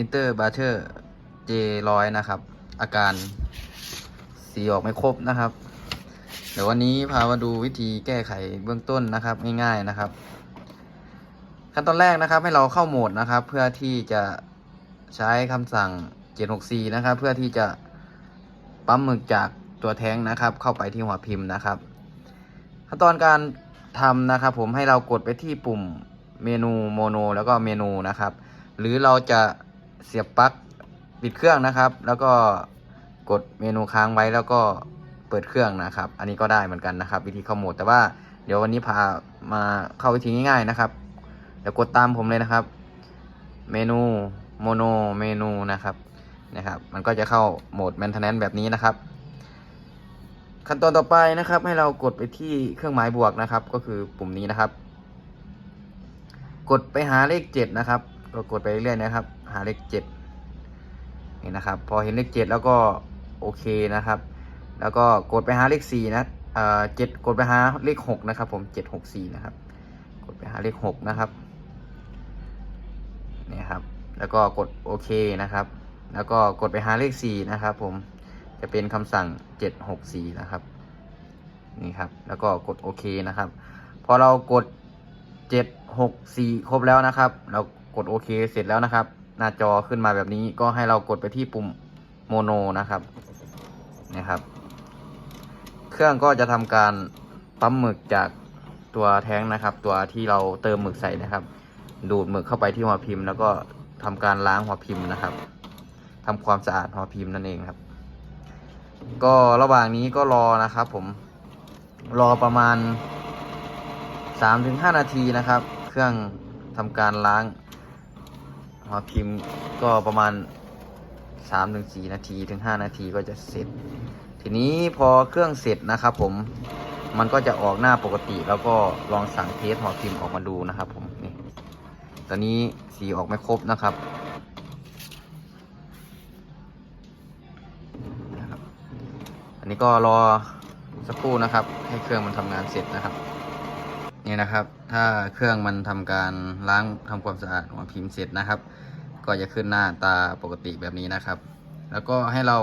พิมพ์เตอร์บาร์เทอร์ J100 นะครับ อาการสีออกไม่ครบนะครับ เดี๋ยววันนี้พามาดูวิธีแก้ไขเบื้องต้นนะครับ ง่ายๆนะครับ ขั้นตอนแรกนะครับ ให้เราเข้าโหมดนะครับ เพื่อที่จะใช้คำสั่ง 764 นะครับ เพื่อที่จะปั๊มหมึกจากตัวแท้งนะครับ เข้าไปที่หัวพิมพ์นะครับ ขั้นตอนการทำนะครับ ผมให้เรากดไปที่ปุ่มเมนูโมโนแล้วก็เมนูนะครับ หรือเราจะ เสียบปลั๊กปิดเครื่องนะครับ แล้วก็กดเมนูค้างไว้แล้วก็เปิดเครื่องนะครับ อันนี้ก็ได้เหมือนกันนะครับ วิธีเข้าโหมดแต่ว่าเดี๋ยววันนี้พามาเข้าวิธีง่ายๆนะครับเดี๋ยวกดตามผมเลยนะครับ เมนูโมโนเมนูนะครับนะครับ มันก็จะเข้าโหมด maintenance แบบนี้นะครับ ขั้นตอนต่อไปนะครับ ให้เรากดไปที่เครื่องหมายบวกนะครับ ก็คือปุ่มนี้นะครับ กดไปหาเลขเจ็ดนะครับ ก็กดไปเรื่อยๆนะครับ หาเลขเจ็ดนี่นะครับ พอเห็นเลขเจ็ดแล้วก็โอเคนะครับ แล้วก็กดไปหาเลขสี่นะเอ่อเจ็ดกดไปหาเลขหกนะครับ ผมเจ็ดหกสี่นะครับ กดไปหาเลขหกนะครับนี่ครับ แล้วก็กดโอเคนะครับ แล้วก็กดไปหาเลขสี่นะครับ ผมจะเป็นคำสั่งเจ็ดหกสี่นะครับนี่ครับ แล้วก็กดโอเคนะครับ พอเรากดเจ็ดหกสี่ครบแล้วนะครับ เรา กดโอเคเสร็จแล้วนะครับ หน้าจอขึ้นมาแบบนี้ก็ให้เรากดไปที่ปุ่มโมโนนะครับนะครับ เครื่องก็จะทำการปั๊มหมึกจากตัวแท้งนะครับ ตัวที่เราเติมหมึกใส่นะครับ ดูดหมึกเข้าไปที่หัวพิมพ์ แล้วก็ทำการล้างหัวพิมพ์นะครับทำความสะอาดหัวพิมพ์นั่นเองครับ ก็ระหว่างนี้ก็รอนะครับ ผมรอประมาณ3-5นาทีนะครับ เครื่องทำการล้าง หัวพิมพ์ก็ประมาณ3-4นาทีถึง 5 นาทีก็จะเสร็จ ทีนี้พอเครื่องเสร็จนะครับผมมันก็จะออกหน้าปกติ แล้วก็ลองสั่งเทสหัวพิมพ์ออกมาดูนะครับผมนี่ตอนนี้สีออกไม่ครบนะครับนะครับ อันนี้ก็รอสักครู่นะครับ ให้เครื่องมันทำงานเสร็จนะครับ นี่นะครับ ถ้าเครื่องมันทำการล้างทำความสะอาดหัวพิมพ์เสร็จนะครับ ก็จะขึ้นหน้าตาปกติแบบนี้นะครับ แล้วก็ให้เรา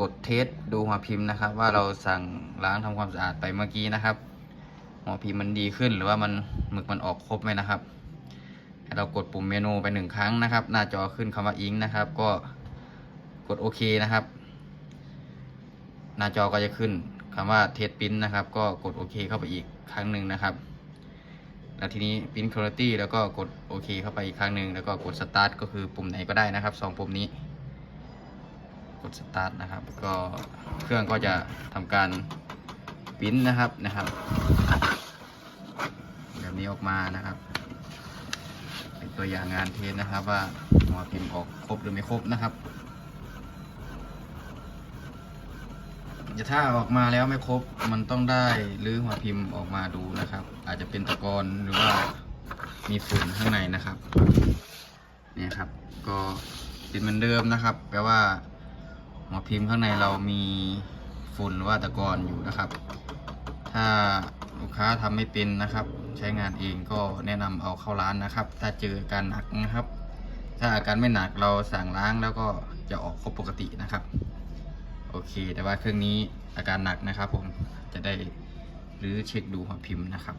กดเทสดูหัวพิมพ์นะครับ ว่าเราสั่งล้างทำความสะอาดไปเมื่อกี้นะครับ หัวพิมพ์มันดีขึ้นหรือว่ามันหมึกมันออกครบไหมนะครับให้เรากดปุ่มเมนูไปหนึ่งครั้งนะครับ หน้าจอขึ้นคำว่าอิงนะครับ ก็กดโอเคนะครับ หน้าจอก็จะขึ้นคำว่าเทสปิ้นนะครับ ก็กดโอเคเข้าไปอีก ครั้งหนึ่งนะครับ แล้วทีนี้ Print Quality แล้วก็กดโอเคเข้าไปอีกครั้งหนึ่งแล้วก็กด Start ก็คือปุ่มไหนก็ได้นะครับสองปุ่มนี้ กด Start นะครับ ก็เครื่องก็จะทำการปิ้นนะครับนะครับ แบบนี้ออกมานะครับ เป็นตัวอย่างงานเทสนะครับว่าหัวพิมพ์ออกครบหรือไม่ครบนะครับ จะถ้าออกมาแล้วไม่ครบมันต้องได้รื้อหัวพิมพ์ออกมาดูนะครับ อาจจะเป็นตะกอนหรือว่ามีฝุ่นข้างในนะครับเนี่ยครับ ก็เป็นเหมือนเดิมนะครับ แปลว่าหัวพิมพ์ข้างในเรามีฝุ่นหรือว่าตะกอนอยู่นะครับ ถ้าลูกค้าทำไม่เป็นนะครับ ใช้งานเองก็แนะนำเอาเข้าร้านนะครับ ถ้าเจออาการหนักนะครับ ถ้าอาการไม่หนักเราสั่งล้างแล้วก็จะออกครบปกตินะครับ โอเค แต่ว่าเครื่องนี้อาการหนักนะครับ ผมจะได้หรือเช็คดูหัวพิมพ์นะครับ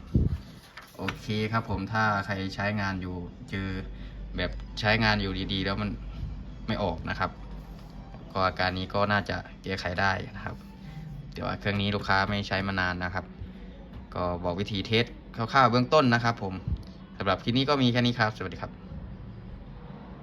โอเคครับผมถ้าใครใช้งานอยู่เจอแบบใช้งานอยู่ดีๆ แล้วมันไม่ออกนะครับ ก็อาการนี้ก็น่าจะแก้ไขได้นะครับแต่ว่าเครื่องนี้ลูกค้าไม่ใช้มานานนะครับ ก็บอกวิธีเทสคร่าวๆเบื้องต้นนะครับ ผมสำหรับคลิปนี้ก็มีแค่นี้ครับ สวัสดีครับ